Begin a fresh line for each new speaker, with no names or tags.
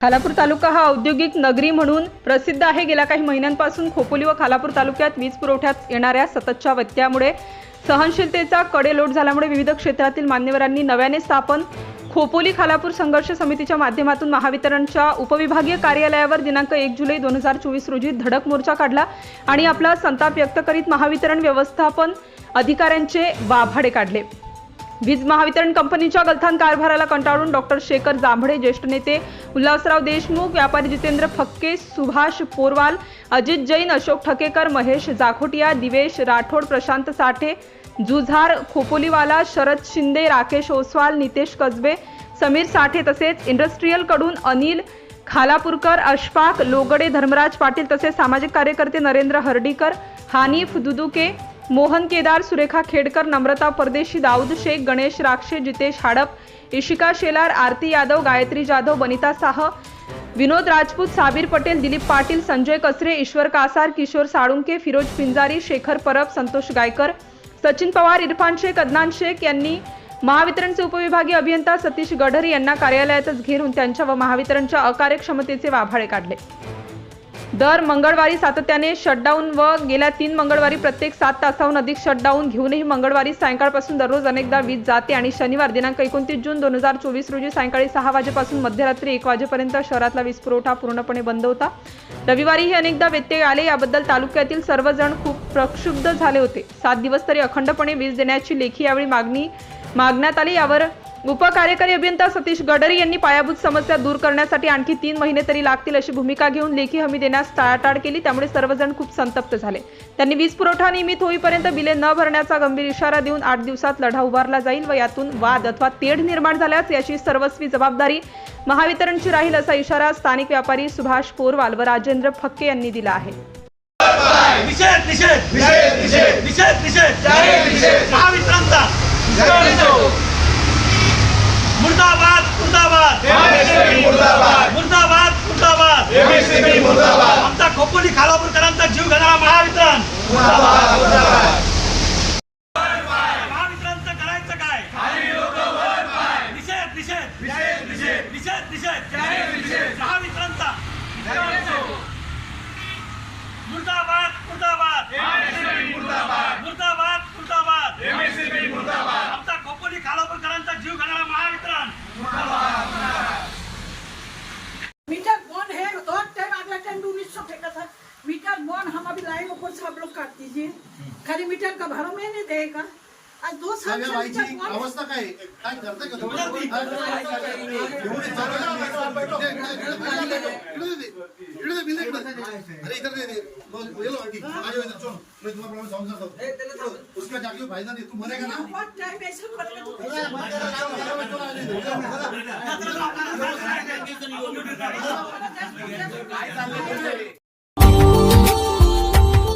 खालापूर तालुका हा औद्योगिक नगरी म्हणून प्रसिद्ध आहे. गेल्या काही महिन्यांपासून खोपोली व खालापूर तालुक्यात वीज पुरवठ्यात येणाऱ्या सततच्या व्यत्यामुळे सहनशीलतेचा कडेलोट झाल्यामुळे विविध क्षेत्रातील मान्यवरांनी नव्याने स्थापन खोपोली खालापूर संघर्ष समितीच्या माध्यमातून महावितरणच्या उपविभागीय कार्यालयावर दिनांक एक जुलै दोन हजार चोवीस रोजी धडक मोर्चा काढला आणि आपला संताप व्यक्त करीत महावितरण व्यवस्थापन अधिकाऱ्यांचे वाभाडे काढले. वीज महावितरण कंपनीच्या गलथान कारभाराला कंटाळून डॉक्टर शेखर जांभळे ज्येष्ठ नेते उल्हासराव देशमुख व्यापारी जितेंद्र फक्के सुभाष पोरवाल अजित जैन अशोक ठकेकर महेश जाखोटिया दिवेश राठोड प्रशांत साठे जुझार खोपोलीवाला शरद शिंदे राकेश ओसवाल नितेश कसबे समीर साठे तसेच इंडस्ट्रीयलकडून अनिल खालापूरकर अशफाक लोगडे धर्मराज पाटील तसेच सामाजिक कार्यकर्ते नरेंद्र हर्डीकर हानिफ दुदुके मोहन केदार सुरेखा खेडकर नम्रता परदेशी दाऊद शेख गणेश राक्षे जितेश हाडप इशिका शेलार आरती यादव गायत्री जाधव बनिता साह विनोद राजपूत साबीर पटेल दिलीप पाटील संजय कसरे ईश्वर कासार किशोर साळुंके फिरोज पिंजारी शेखर परब संतोष गायकर सचिन पवार इरफान शेख अदनान शेख यांनी महावितरणचे उपविभागीय अभियंता सतीश गढरी यांना कार्यालयातच घेरून त्यांच्या व महावितरणच्या अकार्यक्षमतेचे वाभाळे काढले. दर मंगळवारी सातत्याने शटडाऊन व गेल्या तीन मंगळवारी प्रत्येक सात तासाहून अधिक शटडाऊन घेऊनही मंगळवारी सायंकाळपासून दररोज अनेकदा वीज जाते आणि शनिवार दिनांक एकोणतीस जून दोन हजार चोवीस रोजी सायंकाळी सहा वाजेपासून मध्यरात्री एक वाजेपर्यंत शहरातला वीज पुरवठा पूर्णपणे बंद होता. रविवारीही अनेकदा व्यत्यय आले. याबद्दल तालुक्यातील सर्वजण खूप प्रक्षुब्ध झाले होते. सात दिवस तरी अखंडपणे वीज देण्याची लेखी यावेळी मागणी मागण्यात आली. यावर उपकार्यकारी अभियंता सतीश गडरी यांनी पायाभूत समस्या दूर करण्यासाठी आणखी तीन महिने तरी लागतील अशी भूमिका घेऊन लेखी हमी देण्यास टाळाटाळ केली. त्यामुळे सर्वजण खूप संतप्त झाले. त्यांनी वीज पुरवठा नियमित होईपर्यंत बिले न भरण्याचा गंभीर इशारा देऊन आठ दिवसात लढा उभारला जाईल व यातून वाद अथवा तेढ निर्माण झाल्यास याची सर्वस्वी जबाबदारी महावितरणची राहील असा इशारा स्थानिक व्यापारी सुभाष पोरवाल व राजेंद्र फक्के यांनी दिला आहे
निषेध निषेध
निषेध निषेध
निषेध निषेध
जाहीर निषेध
महावितरणचा मुर्दाबाद मुर्दाबाद
MSCB मुर्दाबाद.
मुर्दाबाद मुर्दाबाद.
MSCB मुर्दाबाद.
आमचा खोपोली खालापूरकरांचा जीव घेणारा महावितरण.
मुर्दाबाद मुर्दाबाद.
महावितरणचं करायचं काय? निषेध निषेध.
निषेध निषेध.
निषेध निषेध.
जाहीर निषेध.
महावितरणचा. मुर्दाबाद मुर्दाबाद.
MSCB मुर्दाबाद.
मुर्दाबाद मुर्दाबाद.
MSCB मुर्दाबाद.
आमचा खोपोली खालापूरकरांचा जीव घेणारा महावितरण.
दीजिए खाली मीटर का भाड़ा मैं नहीं देगा आज दो साल
अवस्था काय? काय करताय का तुम्ही? एवढी चालू आहे. इकडे दे, इकडे दे, बिल इकडे. अरे इधर दे दे. मग ये लो आंटी. आ जाओ इधर, चलो. मैं तुम्हारा प्रॉब्लम समझ सकता हूँ. उसका जाके कोई फायदा नहीं तू मरेगा ना
बहुत टाइम ऐसा करेगा तो